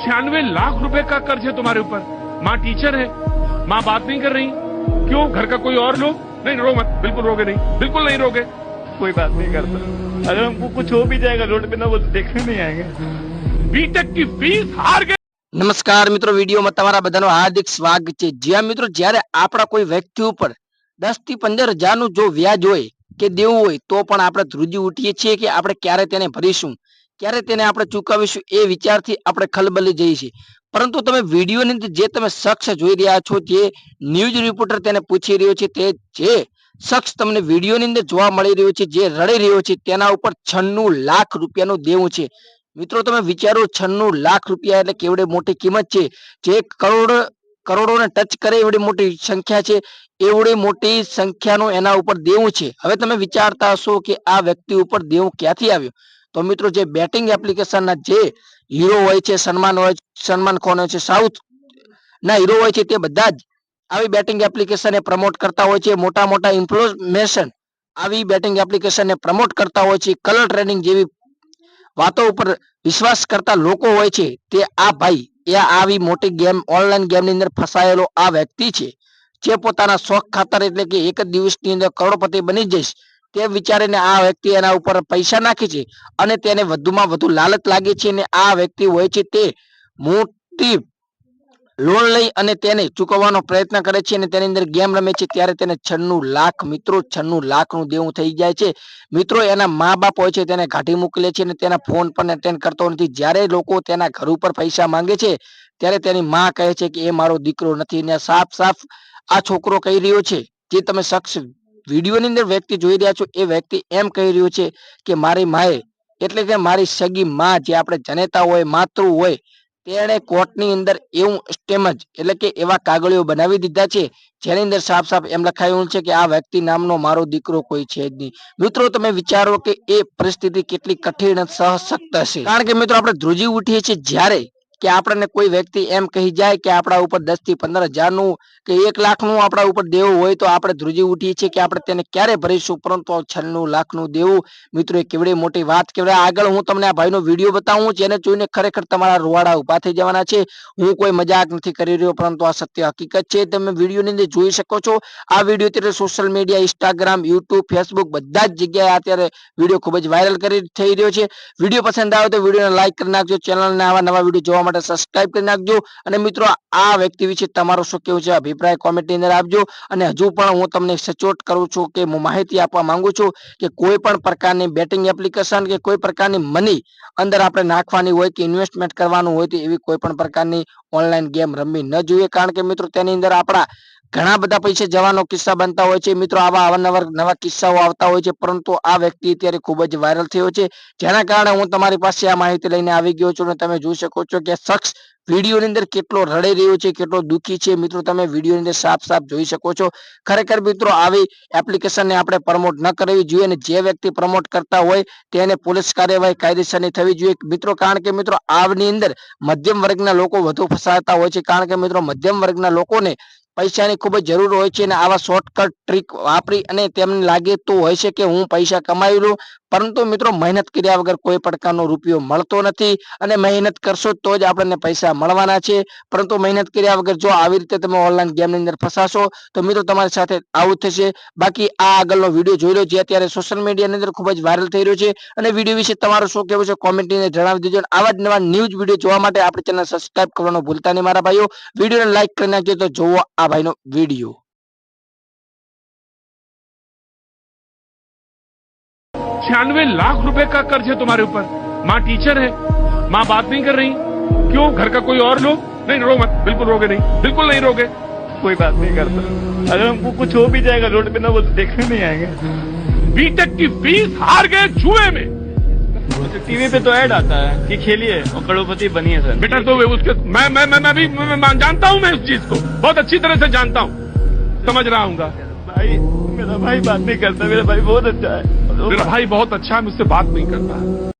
छियानवे लाख रुपए का कर्ज है तुम्हारे ऊपर माँ टीचर है माँ बात नहीं कर रही क्यों घर का कोई और लोग नहीं रो मत बिल्कुल रोगे नहीं बिल्कुल नहीं रोगे कोई बात नहीं करता अगर हमको कुछ हो भी जाएगा रोड पे ना वो तो देखने नहीं आएंगे बीटेक की फीस हार गए નમસ્કાર મિત્રો વિડીયોમાં તમારા બધાનું હાર્દિક સ્વાગત છે જ્યાં મિત્રો જ્યારે આપણા કોઈ વ્યક્તિ ઉપર દસ થી પંદર હજારનું જો વ્યાજ હોય કે દેવું હોય તો પણ આપણે ધ્રુજી ઉઠીએ છીએ કે આપણે ક્યારે તેને ભરીશું ક્યારે તેને આપણે ચૂકવીશું એ વિચારથી આપણે ખલબલી જઈએ છીએ પરંતુ તમે વિડીયોની અંદર જે તમે શખ્સ જોઈ રહ્યા છો, જે ન્યૂઝ રિપોર્ટર તેને પૂછી રહ્યો છે, તે જે શખ્સ તમને વિડીયોની અંદર જોવા મળી રહ્યો છે, જે રડી રહ્યો છે, તેના ઉપર છન્નું લાખ રૂપિયાનું દેવું છે. મિત્રો, તમે વિચારો, છન્નું લાખ રૂપિયા એટલે કેવડી મોટી કિંમત છે. જે કરોડ, કરોડોને ટચ કરે એવડી મોટી સંખ્યા છે, એવડી મોટી સંખ્યાનું એના ઉપર દેવું છે. હવે તમે વિચારતા હશો કે આ વ્યક્તિ ઉપર દેવું ક્યાંથી આવ્યું? તો મિત્રો જે બેટિંગ એપ્લિકેશનના જે હીરો હોય છે, સન્માન હોય સન્માન ખાન હોય છે? સાઉથ ના હીરો હોય છે તે બધા જ આવી બેટિંગ એપ્લિકેશન એ પ્રમોટ કરતા હોય છે. મોટા મોટા ઇન્ફ્લુએન્સર આવી બેટિંગ એપ્લિકેશનને પ્રમોટ કરતા હોય છે. કલર ટ્રેડિંગ જેવી વાતો ઉપર વિશ્વાસ કરતા લોકો હોય છે તે આ ભાઈ, એ આવી મોટી ગેમ ઓનલાઈન ગેમની અંદર ફસાયેલો આ વ્યક્તિ છે. જે પોતાના શોખ ખાતર એટલે કે એક જ દિવસની અંદર કરોડપતિ બની જઈશ. તે વિચારીને આ વ્યક્તિ એના ઉપર પૈસા નાખે છે અને તેને વધુમાં વધુ લાલચ લાગે છે અને આ વ્યક્તિ હોય છે તે મોટી લોન લઈ અને તેને ચૂકવવાનો પ્રયત્ન કરે છે અને તેની અંદર ગેમ રમે છે ત્યારે તેને છન્નું લાખ મિત્રો છન્નું લાખનું દેવું થઈ જાય છે. મિત્રો એના મા બાપ હોય છે તેને ઘાટી મોકલે છે અને તેના ફોન પણ અટેન્ડ કરતો નથી. જ્યારે લોકો તેના ઘર ઉપર પૈસા માંગે છે ત્યારે તેની મા કહે છે કે, એ મારો દીકરો નથી. ને સાફ સાફ આ છોકરો કહી રહ્યો છે, જે તમે શખ્સ વિડીયોની અંદર વ્યક્તિ જોઈ રહ્યા છો, એ વ્યક્તિ એમ કહી રહ્યો છે કે મારી માએ, એટલે કે મારી સગી માં જે આપણે જનેતા હોય, માતૃ હોય, તેણે કોર્ટની અંદર એવું સ્ટેમજ એટલે કે એવા કાગળીઓ બનાવી દીધા છે, જેની અંદર સાફ સાફ એમ લખાયું છે કે આ વ્યક્તિ નામનો મારો દીકરો કોઈ છે જ નહીં. મિત્રો, તમે વિચારો કે એ પરિસ્થિતિ કેટલી કઠિન સહશક્ત હશે. કારણ કે મિત્રો, આપણે ધ્રુજી ઉઠીએ છીએ જ્યારે કે આપણને કોઈ વ્યક્તિ એમ કહી જાય કે આપણા ઉપર દસથી પંદર હજારનું કે એક લાખનું આપણા ઉપર દેવું હોય તો આપણે ધ્રુજી ઉઠીએ છીએ કે આપણે તેને ક્યારે ભરીશું? પરંતુ છન્નું લાખનું દેવું, મિત્રો, એ કેવડી મોટી વાત કેવડે. આગળ હું તમને આ ભાઈનો વીડિયો બતાવું, જેને જોઈને ખરેખર તમારા રોવાડા ઊભા થઈ જવાના છે. હું કોઈ મજાક નથી કરી રહ્યો, પરંતુ આ સત્ય હકીકત છે. તમે વિડીયોની અંદર જોઈ શકો છો. આ વીડિયો અત્યારે social media Instagram YouTube Facebook બધા જ જગ્યાએ અત્યારે વીડિયો ખૂબ જ વાયરલ કરી થઈ રહ્યો છે. વીડિયો પસંદ આવે તો વિડીયોને લાઈક કરી નાખજો. ચેનલને આવા નવા વીડિયો જોવા માટે સબસ્ક્રાઇબ કરી નાખજો. અને મિત્રો, આ વ્યક્તિ વિશે તમારો શું કેવું છે? અભિપ્રાય કોમેન્ટની અંદર આપજો. અને હજુ પણ હું તમને સચોટ કરું છું કે હું માહિતી આપવા માંગુ છું કે કોઈ પણ પ્રકારની બેટિંગ એપ્લિકેશન કે કોઈ પ્રકારની મની અંદર આપણે નાખવાની હોય કે ઇન્વેસ્ટમેન્ટ કરવાનું હોય તો એવી કોઈ પણ પ્રકારની ઓનલાઈન ગેમ રમવી ન જોઈએ. કારણ કે મિત્રો, તેની અંદર આપણા ઘણા બધા પૈસા જવાનો કિસ્સા બનતા હોય છે. મિત્રો, આવા અવારનવાર નવા કિસ્સાઓ આવતા હોય છે, પરંતુ આ વ્યક્તિ અત્યારે ખૂબ જ વાયરલ થયો છે. જેના કારણે હું તમારી પાસે આ માહિતી લઈને આવી ગયો છું અને તમે જોઈ શકો છો કે શખ્સ વિડીયોની અંદર કેટલો રડી રહ્યો છે, કેટલો દુઃખી છે. મિત્રો, તમે વિડીયોની અંદર સાફ સાફ જોઈ શકો છો. ખરેખર મિત્રો, આવી એપ્લિકેશનને આપણે પ્રમોટ ન કરવી જોઈએ અને જે વ્યક્તિ પ્રમોટ કરતા હોય તેને પોલીસ કાર્યવાહી કાયદેસરની થવી જોઈએ. મિત્રો, કારણ કે મિત્રો, આવની અંદર મધ્યમ વર્ગના લોકો વધુ ફસાતા હોય છે. કારણ કે મિત્રો, મધ્યમ વર્ગના લોકોને પૈસાની ખૂબ જ જરૂર હોય છે અને આવા શોર્ટકટ ટ્રીક વાપરી અને તેમને લાગે તો હોય છે કે હું પૈસા કમાવી લઉં. પરંતુ મિત્રો મહેનત કર્યા વગર કોઈ પ્રકારનો રૂપિયો મળતો નથી અને મહેનત કરશો તો જ આપણને પૈસા મળવાના છે. પરંતુ મહેનત કર્યા વગર જો આવી રીતે તમે ઓનલાઈન ગેમની અંદર ફસાશો, તો મિત્રો તમારી સાથે આવું થશે. બાકી આ આગળનો વીડિયો જોઈ લો જે અત્યારે સોશિયલ મીડિયાની અંદર ખૂબ જ વાયરલ થઈ રહ્યો છે. અને વીડિયો વિશે તમારું શું કહેવું છે કોમેન્ટની જણાવી દેજો. આવા જ નવા ન્યૂઝ વીડિયો જોવા માટે આપણી ચેનલ સબસ્ક્રાઈબ કરવાનું ભૂલતા નહીં મારા ભાઈઓ. વિડીયોને લાઈક કરી નાખજો તો જોવો भाई नो वीडियो। छियानवे लाख रुपए का कर्ज है तुम्हारे ऊपर। माँ टीचर है माँ बात नहीं कर रही। क्यों? घर का कोई और लोग? नहीं रो मत बिल्कुल रोगे नहीं बिल्कुल नहीं रोगे कोई बात नहीं करता। अगर हमको कुछ हो भी जाएगा रोड पे ना वो तो देखने नहीं आएँगे। बीटेक की फ़ीस हार गए जुए में। टीवी पे तो ऐड आता है कि खेलिए और करोड़पति बनिए सर। बेटा तो उसके मैं मैं मैं मैं भी मैं, जानता हूँ मैं उस चीज़ को। बहुत अच्छी तरह से जानता हूँ। समझ रहा हूँ भाई मेरा भाई बात नहीं करता मेरा भाई बहुत अच्छा है। मेरा भाई बहुत अच्छा है मुझसे बात नहीं करता।